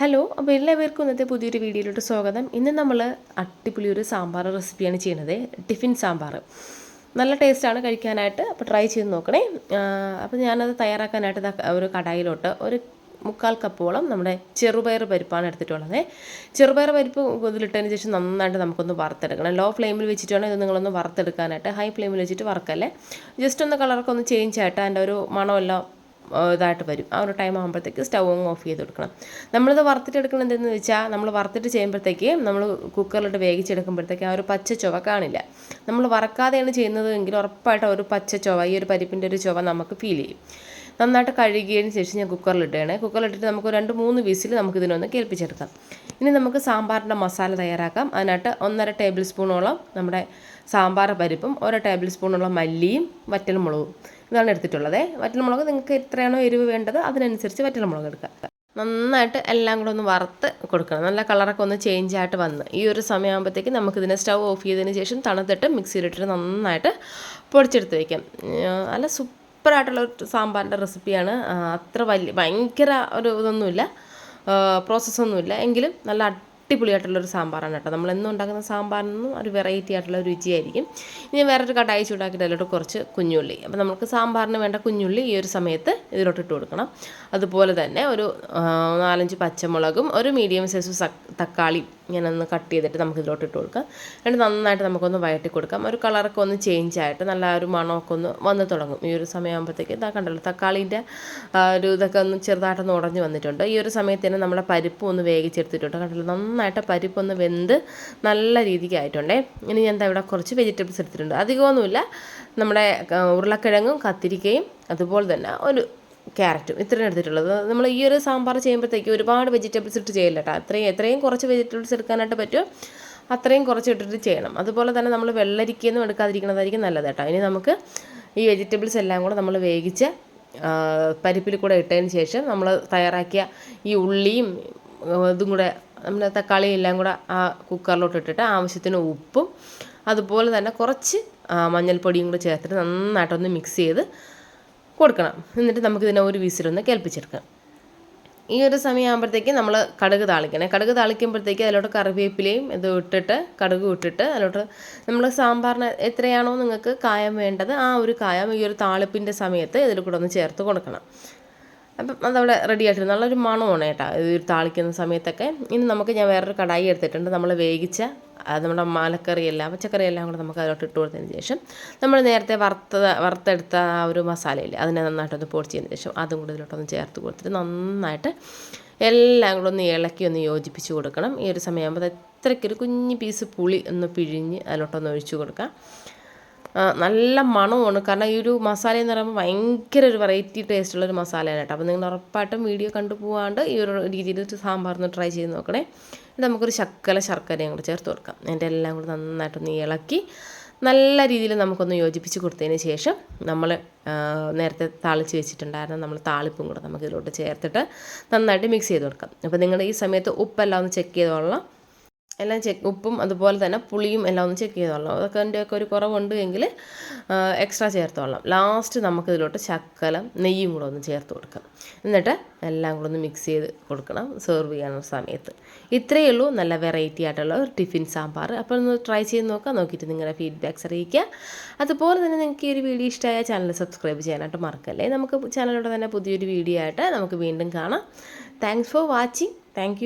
Hello അപ്പോൾ എല്ലാവർക്കും ഇന്നത്തെ പുതിയൊരു വീഡിയോയിലോട്ട് സ്വാഗതം. ഇന്ന് നമ്മൾ അടിപൊളി ഒരു സാമ്പാർ റെസിപ്പിയാണ് ചെയ്യുന്നത്. ടിഫിൻ സാമ്പാർ. നല്ല ടേസ്റ്റാണ് കഴിക്കാനായിട്ട് അപ്പോൾ ട്രൈ ചെയ്ത് നോക്കണേ. അപ്പോൾ ഞാനത് തയ്യാറാക്കാനായിട്ട് ഒരു കടായിലോട്ട് ഒരു മുക്കാൽ കപ്പോളം നമ്മുടെ ചെറുപയർ പരിപ്പാണ് എടുത്തിട്ടുള്ളത്. ചെറുപയർ പരിപ്പ് ഇതിലിട്ടതിന് ശേഷം നന്നായിട്ട് നമുക്കൊന്ന് വറുത്തെടുക്കണം. ലോ ഫ്ലെയിമിൽ വെച്ചിട്ട് വേണം ഇത് നിങ്ങളൊന്ന് വറുത്തെടുക്കാനായിട്ട്. ഹൈ ഫ്ലെയിമിൽ വെച്ചിട്ട് വറുക്കല്ലേ? ജസ്റ്റ് ഒന്ന് കളറൊക്കെ ഒന്ന് ചേഞ്ച് ആയിട്ട് അതിന്റെ ഒരു മണമെല്ലാം ഇതായിട്ട് വരും. ആ ഒരു ടൈം ആകുമ്പോഴത്തേക്ക് സ്റ്റൗ അങ്ങ് ഓഫ് ചെയ്ത് കൊടുക്കണം. നമ്മളിത് വറുത്തിട്ടെടുക്കണം എന്തെന്ന് വെച്ചാൽ നമ്മൾ വറുത്തിട്ട് ചെയ്യുമ്പോഴത്തേക്ക് നമ്മൾ കുക്കറിലിട്ട് വേവിച്ചെടുക്കുമ്പോഴത്തേക്ക് ആ ഒരു പച്ച ചുവ കാണില്ല. നമ്മൾ വറക്കാതെയാണ് ചെയ്യുന്നത് എങ്കിൽ ഉറപ്പായിട്ടും ഒരു പച്ച ചുവ ഈ ഒരു പരിപ്പിന്റെ ഒരു ചുവ നമുക്ക് ഫീൽ ചെയ്യും. നന്നായിട്ട് കഴുകിയതിന് ശേഷം ഞാൻ കുക്കറിലിട്ടാണ്. കുക്കറിലിട്ടിട്ട് നമുക്ക് രണ്ട് മൂന്ന് വിസിൽ നമുക്ക് ഇതിനൊന്ന് കേൾപ്പിച്ചെടുക്കാം. ഇനി നമുക്ക് സാമ്പാറിന്റെ മസാല തയ്യാറാക്കാം. അതിനായിട്ട് ഒന്നര ടേബിൾ സ്പൂണോളം നമ്മുടെ സാമ്പാർ പരിപ്പും ഒരു ടേബിൾ സ്പൂണോളം മല്ലിയും വറ്റൽമുളകും ഇതാണ് എടുത്തിട്ടുള്ളത്. വറ്റൽമുളക് നിങ്ങൾക്ക് എത്രയാണോ എരിവ് വേണ്ടത് അതിനനുസരിച്ച് വറ്റൽമുളക് എടുക്കാം. നന്നായിട്ട് എല്ലാം കൂടെ ഒന്ന് വറുത്ത് കൊടുക്കണം. നല്ല കളറൊക്കെ ഒന്ന് ചേഞ്ച് ആയിട്ട് വന്ന്. ഈ ഒരു സമയമാകുമ്പോഴത്തേക്ക് നമുക്കിതിനെ സ്റ്റൗ ഓഫ് ചെയ്തതിന് ശേഷം തണുത്തിട്ട് മിക്സിയിലിട്ടിട്ട് നന്നായിട്ട് പൊടിച്ചെടുത്ത് വയ്ക്കാം നല്ല നല്ല സൂപ്പറായിട്ടുള്ള ഒരു സാമ്പാറിന്റെ റെസിപ്പിയാണ്. അത്ര വലിയ ഭയങ്കര ഒരു ഇതൊന്നുമില്ല. പ്രോസസ്സൊന്നുമില്ല. എങ്കിലും നല്ല അടിപൊളിയായിട്ടുള്ളൊരു സാമ്പാറാണ് കേട്ടോ. നമ്മൾ എന്നും ഉണ്ടാക്കുന്ന സാമ്പാറിനും ഒരു വെറൈറ്റി ആയിട്ടുള്ള രുചിയായിരിക്കും. ഇനി വേറൊരു കടായി ചൂടാക്കിയിട്ട് കുറച്ച് കുഞ്ഞുള്ളി. അപ്പോൾ നമുക്ക് സാമ്പാറിന് വേണ്ട കുഞ്ഞുള്ളി ഈ ഒരു സമയത്ത് ഇതിലോട്ട് ഇട്ട് കൊടുക്കണം. അതുപോലെ തന്നെ ഒരു നാലഞ്ച് പച്ചമുളകും ഒരു മീഡിയം സൈസ് തക്കാളിയും തക്കാളി ഇങ്ങനെ ഒന്ന് കട്ട് ചെയ്തിട്ട് നമുക്ക് ഇതിലോട്ട് ഇട്ട് കൊടുക്കാം. എന്നിട്ട് നന്നായിട്ട് നമുക്കൊന്ന് വയറ്റി കൊടുക്കാം ഒരു കളറൊക്കെ ഒന്ന് ചേഞ്ച് ആയിട്ട് നല്ല ഒരു മണമൊക്കെ ഒന്ന് വന്ന് തുടങ്ങും. ഈ ഒരു സമയമാകുമ്പോഴത്തേക്ക് ഇതാ കണ്ടല്ലോ തക്കാളീന്റെ ഒരു ഇതൊക്കെ ഒന്ന് ചെറുതായിട്ടൊന്ന് ഉടഞ്ഞ് വന്നിട്ടുണ്ട്. ഈ ഒരു സമയത്ത് തന്നെ നമ്മുടെ പരിപ്പ് ഒന്ന് വേവിച്ചെടുത്തിട്ടുണ്ട്. കണ്ടല്ലോ നന്നായിട്ട് പരിപ്പ് ഒന്ന് വെന്ത് നല്ല രീതിക്ക് ആയിട്ടുണ്ടേ. ഇനി ഞാൻ ഇവിടെ കുറച്ച് വെജിറ്റബിൾസ് എടുത്തിട്ടുണ്ട്. അധികമൊന്നുമില്ല. നമ്മുടെ ഉരുളക്കിഴങ്ങും കത്തിരിക്കയും അതുപോലെ തന്നെ ഒരു ക്യാരറ്റും ഇത്രയും എടുത്തിട്ടുള്ളത്. നമ്മൾ ഈ ഒരു സാമ്പാർ ചെയ്യുമ്പോഴത്തേക്ക് ഒരുപാട് വെജിറ്റബിൾസ് ഇട്ട് ചെയ്യില്ല കേട്ടോ അത്രയും എത്രയും കുറച്ച് വെജിറ്റബിൾസ് എടുക്കാനായിട്ട് പറ്റും. അത്രയും കുറച്ച് ഇട്ടിട്ട് ചെയ്യണം. അതുപോലെ തന്നെ നമ്മൾ വെള്ളരിക്കയൊന്നും എടുക്കാതിരിക്കുന്നതായിരിക്കും നല്ലത് കേട്ടോ ഇനി നമുക്ക് ഈ വെജിറ്റബിൾസ് എല്ലാം കൂടെ നമ്മൾ വേവിച്ച് പരിപ്പിൽ കൂടെ ഇട്ടതിന് ശേഷം നമ്മൾ തയ്യാറാക്കിയ ഈ ഉള്ളിയും ഇതും കൂടെ നമ്മുടെ തക്കാളിയും എല്ലാം കൂടെ ആ കുക്കറിലോട്ട് ഇട്ടിട്ട് ആവശ്യത്തിന് ഉപ്പും അതുപോലെ തന്നെ കുറച്ച് മഞ്ഞൾപ്പൊടിയും കൂടെ ചേർത്തിട്ട് നന്നായിട്ടൊന്ന് മിക്സ് ചെയ്ത് കൊടുക്കണം. എന്നിട്ട് നമുക്കിതിനെ ഒരു വിസിലൊന്ന് കേൾപ്പിച്ചെടുക്കാം. ഈ ഒരു സമയമാകുമ്പോഴത്തേക്ക് നമ്മൾ കടുക് താളിക്കണം. കടുക് താളിക്കുമ്പോഴത്തേക്ക് അതിലോട്ട് കറിവേപ്പിലയും ഇത് ഇട്ടിട്ട് കടുക് ഇട്ടിട്ട് അതിലോട്ട് നമ്മൾ സാമ്പാറിന് എത്രയാണോ നിങ്ങൾക്ക് കായം വേണ്ടത് ആ ഒരു കായം ഈ ഒരു താളിപ്പിന്റെ സമയത്ത് ഇതിൽ കൂടെ ഒന്ന് ചേർത്ത് കൊടുക്കണം. അപ്പം അതവിടെ റെഡി ആയിട്ട് നല്ലൊരു മണമാണ് കേട്ടോ ഇത് താളിക്കുന്ന സമയത്തൊക്കെ. ഇനി നമുക്ക് ഞാൻ വേറൊരു കടായി എടുത്തിട്ടുണ്ട്. നമ്മൾ വേവിച്ച നമ്മുടെ മലക്കറിയെല്ലാം പച്ചക്കറിയെല്ലാം കൂടെ നമുക്ക് അതിലോട്ട് ഇട്ട് കൊടുത്തതിന് ശേഷം നമ്മൾ നേരത്തെ വറുത്ത വറുത്തെടുത്ത ആ ഒരു മസാലയില്ലേ അതിനെ നന്നായിട്ടൊന്ന് പൊടിച്ചതിന് ശേഷം അതും കൂടെ ഇതിലോട്ടൊന്ന് ചേർത്ത് കൊടുത്തിട്ട് നന്നായിട്ട് എല്ലാം കൂടെ ഒന്ന് ഇളക്കി ഒന്ന് യോജിപ്പിച്ച് കൊടുക്കണം. ഈ ഒരു സമയമാകുമ്പോൾ എത്രയ്ക്കൊരു കുഞ്ഞ് പീസ് പുളി ഒന്ന് പിഴിഞ്ഞ് അതിലോട്ടൊന്ന് ഒഴിച്ചു കൊടുക്കാം. നല്ല മണമാണ് കാരണം ഈ ഒരു മസാല എന്ന് പറയുമ്പോൾ ഭയങ്കര ഒരു വെറൈറ്റി ടേസ്റ്റുള്ള ഒരു മസാലയാണ് കേട്ടോ. അപ്പോൾ നിങ്ങൾ ഉറപ്പായിട്ടും വീഡിയോ കണ്ടു പോകാണ്ട് ഈ ഒരു രീതിയിൽ സാമ്പാറിന് ട്രൈ ചെയ്ത് നോക്കണേ. നമുക്കൊരു ശക്കല ശർക്കരയും കൂടെ ചേർത്ത് കൊടുക്കാം. അതിന്റെ എല്ലാം കൂടെ നന്നായിട്ടൊന്ന് ഇളക്കി നല്ല രീതിയിൽ നമുക്കൊന്ന് യോജിപ്പിച്ച് കൊടുത്തതിന് ശേഷം നമ്മൾ നേരത്തെ താളിച്ച് വെച്ചിട്ടുണ്ടായിരുന്ന നമ്മൾ താളിപ്പും കൂടെ നമുക്ക് ഇതിലോട്ട് ചേർത്തിട്ട് നന്നായിട്ട് മിക്സ് ചെയ്ത് കൊടുക്കാം. അപ്പോൾ നിങ്ങൾ ഈ സമയത്ത് ഉപ്പെല്ലാം ഒന്ന് ചെക്ക് ചെയ്തോളാം എല്ലാം ചെക്ക് ഉപ്പും അതുപോലെ തന്നെ പുളിയും എല്ലാം ഒന്ന് ചെക്ക് ചെയ്തോളാം. അതൊക്കെ അതിന്റെയൊക്കെ ഒരു കുറവുണ്ട് എങ്കിൽ എക്സ്ട്രാ ചേർത്തോളാം. ലാസ്റ്റ് നമുക്കിതിലോട്ട് ശക്കലം നെയ്യും കൂടെ ഒന്ന് ചേർത്ത് കൊടുക്കാം. എന്നിട്ട് എല്ലാം കൂടെ ഒന്ന് മിക്സ് ചെയ്ത് കൊടുക്കണം സെർവ് ചെയ്യാനുള്ള സമയത്ത്. ഇത്രയേ ഉള്ളൂ. നല്ല വെറൈറ്റി ആയിട്ടുള്ള ഒരു ടിഫിൻ സാമ്പാർ. അപ്പോൾ ഒന്ന് ട്രൈ ചെയ്ത് നോക്കാം. നോക്കിയിട്ട് നിങ്ങളുടെ ഫീഡ്ബാക്ക്സ് അറിയിക്കുക. അതുപോലെ തന്നെ നിങ്ങൾക്ക് ഈ ഒരു വീഡിയോ ഇഷ്ടമായ ചാനൽ സബ്സ്ക്രൈബ് ചെയ്യാനായിട്ട് മറക്കല്ലേ? നമുക്ക് ചാനലിലൂടെ തന്നെ പുതിയൊരു വീഡിയോ ആയിട്ട് നമുക്ക് വീണ്ടും കാണാം. Thanks for watching thank